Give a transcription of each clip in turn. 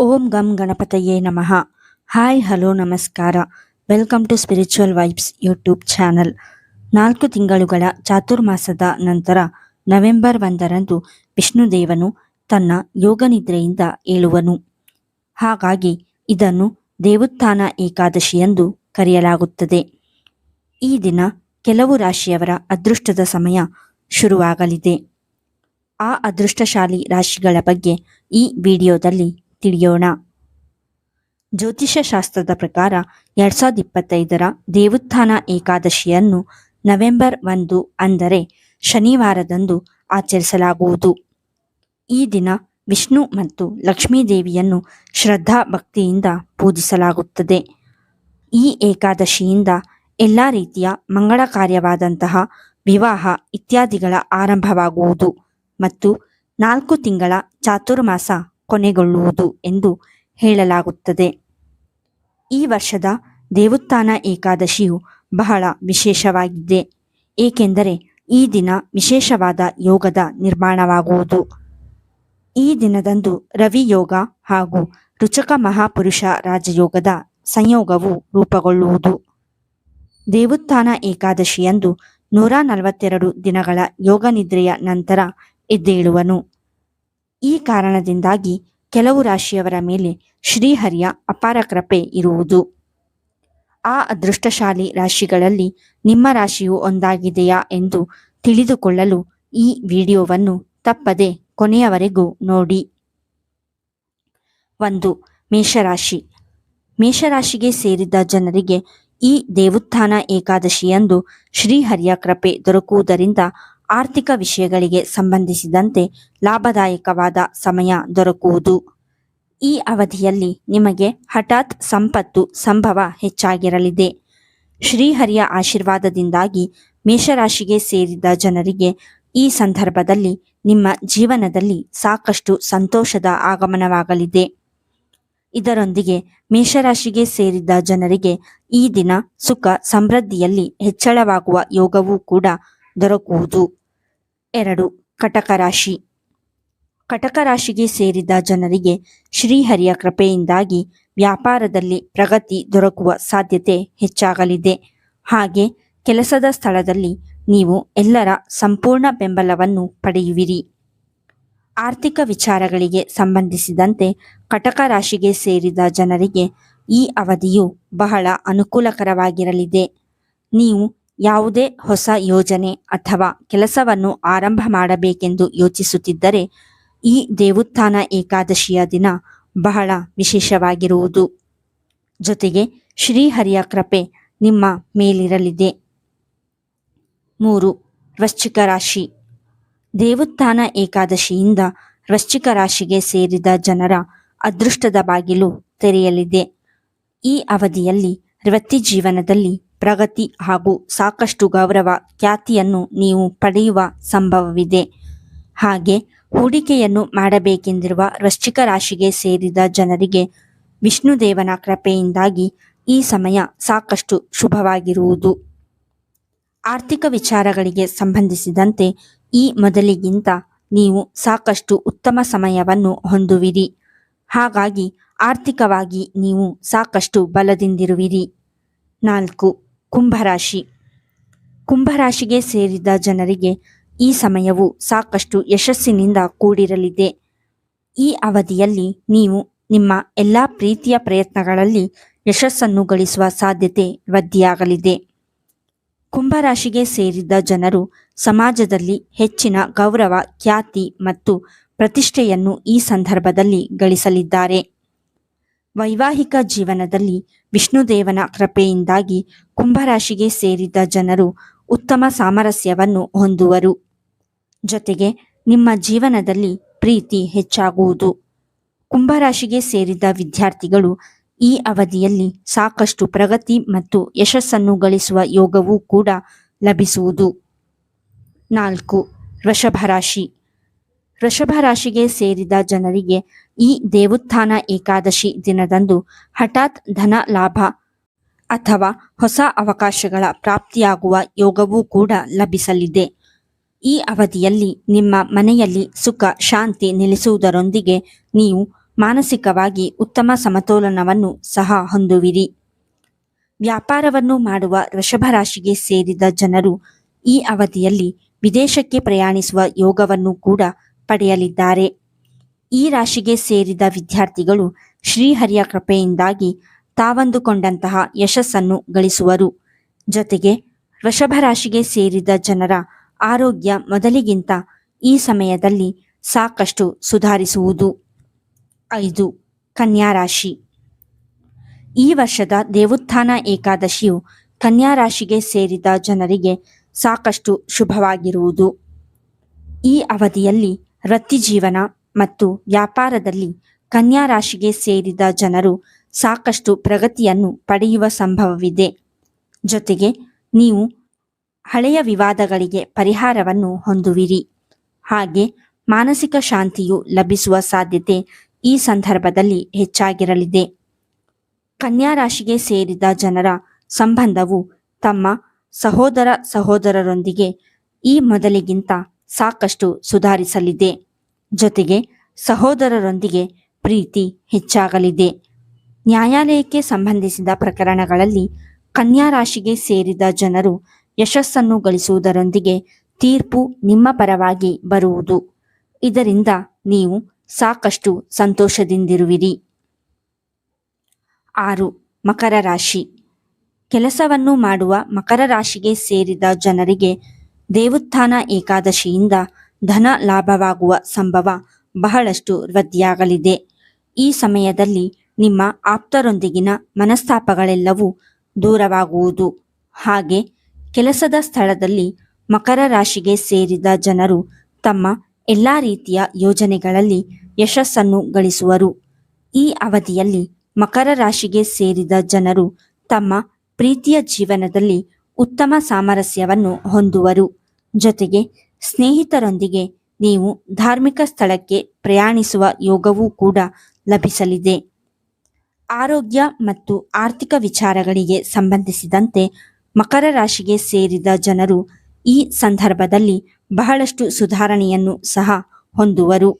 ಓಂ ಗಂ ಗಣಪತಯೇ ನಮಃ. ಹಾಯ್, ಹಲೋ, ನಮಸ್ಕಾರ. Welcome to spiritual vibes YouTube channel. ನಾಲ್ಕು ತಿಂಗಳುಗಳ ಚಾತುರ್ಮಾಸದ ನಂತರ ನವೆಂಬರ್ ಒಂದರಂದು ವಿಷ್ಣುದೇವನು ತನ್ನ ಯೋಗ ನಿದ್ರೆಯಿಂದ ಏಳುವನು. ಹಾಗಾಗಿ ಇದನ್ನು ದೇವುತ್ಥಾನ ಏಕಾದಶಿ ಎಂದು ಕರೆಯಲಾಗುತ್ತದೆ. ಈ ದಿನ ಕೆಲವು ರಾಶಿಯವರ ಅದೃಷ್ಟದ ಸಮಯ ಶುರುವಾಗಲಿದೆ. ಆ ಅದೃಷ್ಟಶಾಲಿ ರಾಶಿಗಳ ಬಗ್ಗೆ ಈ ವಿಡಿಯೋದಲ್ಲಿ ತಿಳಿಯೋಣ. ಜ್ಯೋತಿಷ್ಯ ಶಾಸ್ತ್ರದ ಪ್ರಕಾರ ಎರಡ್ ಸಾವಿರದ ಇಪ್ಪತ್ತೈದರ ದೇವುತ್ಥಾನ ಏಕಾದಶಿಯನ್ನು ನವೆಂಬರ್ ಒಂದು ಅಂದರೆ ಶನಿವಾರದಂದು ಆಚರಿಸಲಾಗುವುದು. ಈ ದಿನ ವಿಷ್ಣು ಮತ್ತು ಲಕ್ಷ್ಮೀ ದೇವಿಯನ್ನು ಶ್ರದ್ಧಾ ಭಕ್ತಿಯಿಂದ ಪೂಜಿಸಲಾಗುತ್ತದೆ. ಈ ಏಕಾದಶಿಯಿಂದ ಎಲ್ಲ ರೀತಿಯ ಮಂಗಳ ಕಾರ್ಯವಾದಂತಹ ವಿವಾಹ ಇತ್ಯಾದಿಗಳ ಆರಂಭವಾಗುವುದು ಮತ್ತು ನಾಲ್ಕು ತಿಂಗಳ ಚಾತುರ್ಮಾಸ ಕೊನೆಗೊಳ್ಳುವುದು ಎಂದು ಹೇಳಲಾಗುತ್ತದೆ. ಈ ವರ್ಷದ ದೇವುತ್ಥಾನ ಏಕಾದಶಿಯು ಬಹಳ ವಿಶೇಷವಾಗಿದೆ. ಏಕೆಂದರೆ ಈ ದಿನ ವಿಶೇಷವಾದ ಯೋಗದ ನಿರ್ಮಾಣವಾಗುವುದು. ಈ ದಿನದಂದು ರವಿ ಯೋಗ ಹಾಗೂ ರುಚಕ ಮಹಾಪುರುಷ ರಾಜಯೋಗದ ಸಂಯೋಗವು ರೂಪುಗೊಳ್ಳುವುದು. ದೇವುತ್ಥಾನ ಏಕಾದಶಿಯಂದು ನೂರ ನಲವತ್ತೆರಡು ದಿನಗಳ ಯೋಗ ನಿದ್ರೆಯ ನಂತರ ಎದ್ದೇಳುವನು. ಈ ಕಾರಣದಿಂದಾಗಿ ಕೆಲವು ರಾಶಿಯವರ ಮೇಲೆ ಶ್ರೀಹರಿಯ ಅಪಾರ ಕೃಪೆ ಇರುವುದು. ಆ ಅದೃಷ್ಟಶಾಲಿ ರಾಶಿಗಳಲ್ಲಿ ನಿಮ್ಮ ರಾಶಿಯು ಒಂದಾಗಿದೆಯಾ ಎಂದು ತಿಳಿದುಕೊಳ್ಳಲು ಈ ವಿಡಿಯೋವನ್ನು ತಪ್ಪದೆ ಕೊನೆಯವರೆಗೂ ನೋಡಿ. ಒಂದು, ಮೇಷರಾಶಿ. ಮೇಷರಾಶಿಗೆ ಸೇರಿದ ಜನರಿಗೆ ಈ ದೇವುತ್ಥಾನ ಏಕಾದಶಿಯಂದು ಶ್ರೀಹರಿಯ ಕೃಪೆ ದೊರಕುವುದರಿಂದ ಆರ್ಥಿಕ ವಿಷಯಗಳಿಗೆ ಸಂಬಂಧಿಸಿದಂತೆ ಲಾಭದಾಯಕವಾದ ಸಮಯ ದೊರಕುವುದು. ಈ ಅವಧಿಯಲ್ಲಿ ನಿಮಗೆ ಹಠಾತ್ ಸಂಪತ್ತು ಸಂಭವ ಹೆಚ್ಚಾಗಿರಲಿದೆ. ಶ್ರೀಹರಿಯ ಆಶೀರ್ವಾದದಿಂದಾಗಿ ಮೇಷರಾಶಿಗೆ ಸೇರಿದ ಜನರಿಗೆ ಈ ಸಂದರ್ಭದಲ್ಲಿ ನಿಮ್ಮ ಜೀವನದಲ್ಲಿ ಸಾಕಷ್ಟು ಸಂತೋಷದ ಆಗಮನವಾಗಲಿದೆ. ಇದರೊಂದಿಗೆ ಮೇಷರಾಶಿಗೆ ಸೇರಿದ ಜನರಿಗೆ ಈ ದಿನ ಸುಖ ಸಮೃದ್ಧಿಯಲ್ಲಿ ಹೆಚ್ಚಳವಾಗುವ ಯೋಗವೂ ಕೂಡ ದೊರಕುವುದು. ಎರಡು, ಕಟಕ ರಾಶಿ. ಕಟಕ ರಾಶಿಗೆ ಸೇರಿದ ಜನರಿಗೆ ಶ್ರೀಹರಿಯ ಕೃಪೆಯಿಂದಾಗಿ ವ್ಯಾಪಾರದಲ್ಲಿ ಪ್ರಗತಿ ದೊರಕುವ ಸಾಧ್ಯತೆ ಹೆಚ್ಚಾಗಲಿದೆ. ಹಾಗೆ ಕೆಲಸದ ಸ್ಥಳದಲ್ಲಿ ನೀವು ಎಲ್ಲರ ಸಂಪೂರ್ಣ ಬೆಂಬಲವನ್ನು ಪಡೆಯುವಿರಿ. ಆರ್ಥಿಕ ವಿಚಾರಗಳಿಗೆ ಸಂಬಂಧಿಸಿದಂತೆ ಕಟಕ ರಾಶಿಗೆ ಸೇರಿದ ಜನರಿಗೆ ಈ ಅವಧಿಯು ಬಹಳ ಅನುಕೂಲಕರವಾಗಿರಲಿದೆ. ನೀವು ಯಾವುದೇ ಹೊಸ ಯೋಜನೆ ಅಥವಾ ಕೆಲಸವನ್ನು ಆರಂಭ ಮಾಡಬೇಕೆಂದು ಯೋಚಿಸುತ್ತಿದ್ದರೆ ಈ ದೇವುತ್ಥಾನ ಏಕಾದಶಿಯ ದಿನ ಬಹಳ ವಿಶೇಷವಾಗಿರುವುದು. ಜೊತೆಗೆ ಶ್ರೀಹರಿಯ ಕೃಪೆ ನಿಮ್ಮ ಮೇಲಿರಲಿದೆ. ಮೂರು, ವೃಶ್ಚಿಕ ರಾಶಿ. ದೇವುತ್ಥಾನ ಏಕಾದಶಿಯಿಂದ ವೃಶ್ಚಿಕ ರಾಶಿಗೆ ಸೇರಿದ ಜನರ ಅದೃಷ್ಟದ ಬಾಗಿಲು ತೆರೆಯಲಿದೆ. ಈ ಅವಧಿಯಲ್ಲಿ ವೃತ್ತಿ ಜೀವನದಲ್ಲಿ ಪ್ರಗತಿ ಹಾಗೂ ಸಾಕಷ್ಟು ಗೌರವ ಖ್ಯಾತಿಯನ್ನು ನೀವು ಪಡೆಯುವ ಸಂಭವವಿದೆ. ಹಾಗೆ ಹೂಡಿಕೆಯನ್ನು ಮಾಡಬೇಕೆಂದಿರುವ ವೃಶ್ಚಿಕ ರಾಶಿಗೆ ಸೇರಿದ ಜನರಿಗೆ ವಿಷ್ಣುದೇವನ ಕೃಪೆಯಿಂದಾಗಿ ಈ ಸಮಯ ಸಾಕಷ್ಟು ಶುಭವಾಗಿರುವುದು. ಆರ್ಥಿಕ ವಿಚಾರಗಳಿಗೆ ಸಂಬಂಧಿಸಿದಂತೆ ಈ ಮೊದಲಿಗಿಂತ ನೀವು ಸಾಕಷ್ಟು ಉತ್ತಮ ಸಮಯವನ್ನು ಹೊಂದುವಿರಿ. ಹಾಗಾಗಿ ಆರ್ಥಿಕವಾಗಿ ನೀವು ಸಾಕಷ್ಟು ಬಲದಿಂದಿರುವಿರಿ. ನಾಲ್ಕು. ಕುಂಭರಾಶಿ. ಕುಂಭರಾಶಿಗೆ ಸೇರಿದ ಜನರಿಗೆ ಈ ಸಮಯವು ಸಾಕಷ್ಟು ಯಶಸ್ಸಿನಿಂದ ಕೂಡಿರಲಿದೆ. ಈ ಅವಧಿಯಲ್ಲಿ ನೀವು ನಿಮ್ಮ ಎಲ್ಲ ಪ್ರೀತಿಯ ಪ್ರಯತ್ನಗಳಲ್ಲಿ ಯಶಸ್ಸನ್ನು ಗಳಿಸುವ ಸಾಧ್ಯತೆ ವೃದ್ಧಿಯಾಗಲಿದೆ. ಕುಂಭರಾಶಿಗೆ ಸೇರಿದ ಜನರು ಸಮಾಜದಲ್ಲಿ ಹೆಚ್ಚಿನ ಗೌರವ, ಖ್ಯಾತಿ ಮತ್ತು ಪ್ರತಿಷ್ಠೆಯನ್ನು ಈ ಸಂದರ್ಭದಲ್ಲಿ ಗಳಿಸಲಿದ್ದಾರೆ. ವೈವಾಹಿಕ ಜೀವನದಲ್ಲಿ ವಿಷ್ಣುದೇವನ ಕೃಪೆಯಿಂದಾಗಿ ಕುಂಭರಾಶಿಗೆ ಸೇರಿದ ಜನರು ಉತ್ತಮ ಸಾಮರಸ್ಯವನ್ನು ಹೊಂದುವರು. ಜೊತೆಗೆ ನಿಮ್ಮ ಜೀವನದಲ್ಲಿ ಪ್ರೀತಿ ಹೆಚ್ಚಾಗುವುದು. ಕುಂಭರಾಶಿಗೆ ಸೇರಿದ ವಿದ್ಯಾರ್ಥಿಗಳು ಈ ಅವಧಿಯಲ್ಲಿ ಸಾಕಷ್ಟು ಪ್ರಗತಿ ಮತ್ತು ಯಶಸ್ಸನ್ನು ಗಳಿಸುವ ಯೋಗವೂ ಕೂಡ ಲಭಿಸುವುದು. ನಾಲ್ಕು ವೃಷಭ ರಾಶಿ ವೃಷಭ ರಾಶಿಗೆ ಸೇರಿದ ಜನರಿಗೆ ಈ ದೇವುತ್ಥಾನ ಏಕಾದಶಿ ದಿನದಂದು ಹಠಾತ್ ಧನ ಲಾಭ ಅಥವಾ ಹೊಸ ಅವಕಾಶಗಳ ಪ್ರಾಪ್ತಿಯಾಗುವ ಯೋಗವೂ ಕೂಡ ಲಭಿಸಲಿದೆ. ಈ ಅವಧಿಯಲ್ಲಿ ನಿಮ್ಮ ಮನೆಯಲ್ಲಿ ಸುಖ, ಶಾಂತಿ ನೆಲೆಸುವುದರೊಂದಿಗೆ ನೀವು ಮಾನಸಿಕವಾಗಿ ಉತ್ತಮ ಸಮತೋಲನವನ್ನು ಸಹ ಹೊಂದುವಿರಿ. ವ್ಯಾಪಾರವನ್ನು ಮಾಡುವ ವೃಷಭ ರಾಶಿಗೆ ಸೇರಿದ ಜನರು ಈ ಅವಧಿಯಲ್ಲಿ ವಿದೇಶಕ್ಕೆ ಪ್ರಯಾಣಿಸುವ ಯೋಗವನ್ನು ಕೂಡ ಪಡೆಯಲಿದ್ದಾರೆ. ಈ ರಾಶಿಗೆ ಸೇರಿದ ವಿದ್ಯಾರ್ಥಿಗಳು ಶ್ರೀಹರಿಯ ಕೃಪೆಯಿಂದಾಗಿ ತಾವಂದುಕೊಂಡಂತಹ ಯಶಸ್ಸನ್ನು ಗಳಿಸುವರು. ಜೊತೆಗೆ ವೃಷಭ ರಾಶಿಗೆ ಸೇರಿದ ಜನರ ಆರೋಗ್ಯ ಮೊದಲಿಗಿಂತ ಈ ಸಮಯದಲ್ಲಿ ಸಾಕಷ್ಟು ಸುಧಾರಿಸುವುದು. ಐದು, ಕನ್ಯಾ ರಾಶಿ. ಈ ವರ್ಷದ ದೇವುತ್ಥಾನ ಏಕಾದಶಿಯು ಕನ್ಯಾ ರಾಶಿಗೆ ಸೇರಿದ ಜನರಿಗೆ ಸಾಕಷ್ಟು ಶುಭವಾಗಿರುವುದು. ಈ ಅವಧಿಯಲ್ಲಿ ವೃತ್ತಿ ಜೀವನ ಮತ್ತು ವ್ಯಾಪಾರದಲ್ಲಿ ಕನ್ಯಾ ರಾಶಿಗೆ ಸೇರಿದ ಜನರು ಸಾಕಷ್ಟು ಪ್ರಗತಿಯನ್ನು ಪಡೆಯುವ ಸಂಭವವಿದೆ. ಜೊತೆಗೆ ನೀವು ಹಳೆಯ ವಿವಾದಗಳಿಗೆ ಪರಿಹಾರವನ್ನು ಹೊಂದುವಿರಿ. ಹಾಗೆ ಮಾನಸಿಕ ಶಾಂತಿಯು ಲಭಿಸುವ ಸಾಧ್ಯತೆ ಈ ಸಂದರ್ಭದಲ್ಲಿ ಹೆಚ್ಚಾಗಿರಲಿದೆ. ಕನ್ಯಾ ರಾಶಿಗೆ ಸೇರಿದ ಜನರ ಸಂಬಂಧವು ತಮ್ಮ ಸಹೋದರ ಸಹೋದರರೊಂದಿಗೆ ಈ ಮೊದಲಿಗಿಂತ ಸಾಕಷ್ಟು ಸುಧಾರಿಸಲಿದೆ. ಜೊತೆಗೆ ಸಹೋದರರೊಂದಿಗೆ ಪ್ರೀತಿ ಹೆಚ್ಚಾಗಲಿದೆ. ನ್ಯಾಯಾಲಯಕ್ಕೆ ಸಂಬಂಧಿಸಿದ ಪ್ರಕರಣಗಳಲ್ಲಿ ಕನ್ಯಾ ರಾಶಿಗೆ ಸೇರಿದ ಜನರು ಯಶಸ್ಸನ್ನು ಗಳಿಸುವುದರೊಂದಿಗೆ ತೀರ್ಪು ನಿಮ್ಮ ಪರವಾಗಿ ಬರುವುದು. ಇದರಿಂದ ನೀವು ಸಾಕಷ್ಟು ಸಂತೋಷದಿಂದಿರುವಿರಿ. ಆರು, ಮಕರ ರಾಶಿ. ಕೆಲಸವನ್ನು ಮಾಡುವ ಮಕರ ರಾಶಿಗೆ ಸೇರಿದ ಜನರಿಗೆ ದೇವುತ್ಥಾನ ಏಕಾದಶಿಯಿಂದ ಧನ ಲಾಭವಾಗುವ ಸಂಭವ ಬಹಳಷ್ಟು ವೃದ್ಧಿಯಾಗಲಿದೆ. ಈ ಸಮಯದಲ್ಲಿ ನಿಮ್ಮ ಆಪ್ತರೊಂದಿಗಿನ ಮನಸ್ತಾಪಗಳೆಲ್ಲವೂ ದೂರವಾಗುವುದು. ಹಾಗೆ ಕೆಲಸದ ಸ್ಥಳದಲ್ಲಿ ಮಕರ ರಾಶಿಗೆ ಸೇರಿದ ಜನರು ತಮ್ಮ ಎಲ್ಲ ರೀತಿಯ ಯೋಜನೆಗಳಲ್ಲಿ ಯಶಸ್ಸನ್ನು ಗಳಿಸುವರು. ಈ ಅವಧಿಯಲ್ಲಿ ಮಕರ ರಾಶಿಗೆ ಸೇರಿದ ಜನರು ತಮ್ಮ ಪ್ರೀತಿಯ ಜೀವನದಲ್ಲಿ ಉತ್ತಮ ಸಾಮರಸ್ಯವನ್ನು ಹೊಂದುವರು. ಜೊತೆಗೆ ಸ್ನೇಹಿತರೊಂದಿಗೆ ನೀವು ಧಾರ್ಮಿಕ ಸ್ಥಳಕ್ಕೆ ಪ್ರಯಾಣಿಸುವ ಯೋಗವೂ ಕೂಡ ಲಭಿಸಲಿದೆ. ಆರೋಗ್ಯ ಮತ್ತು ಆರ್ಥಿಕ ವಿಚಾರಗಳಿಗೆ ಸಂಬಂಧಿಸಿದಂತೆ ಮಕರ ರಾಶಿಗೆ ಸೇರಿದ ಜನರು ಈ ಸಂದರ್ಭದಲ್ಲಿ ಬಹಳಷ್ಟು ಸುಧಾರಣೆಯನ್ನು ಸಹ ಹೊಂದುವರು.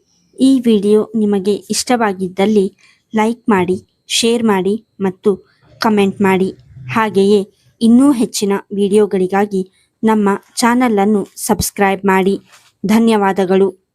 ಈ ವಿಡಿಯೋ ನಿಮಗೆ ಇಷ್ಟವಾಗಿದ್ದಲ್ಲಿ ಲೈಕ್ ಮಾಡಿ, ಶೇರ್ ಮಾಡಿ ಮತ್ತು ಕಮೆಂಟ್ ಮಾಡಿ. ಹಾಗೆಯೇ ಇನ್ನೂ ಹೆಚ್ಚಿನ ವಿಡಿಯೋಗಳಿಗಾಗಿ ನಮ್ಮ ಚಾನಲನ್ನು ಸಬ್ಸ್ಕ್ರೈಬ್ ಮಾಡಿ. ಧನ್ಯವಾದಗಳು.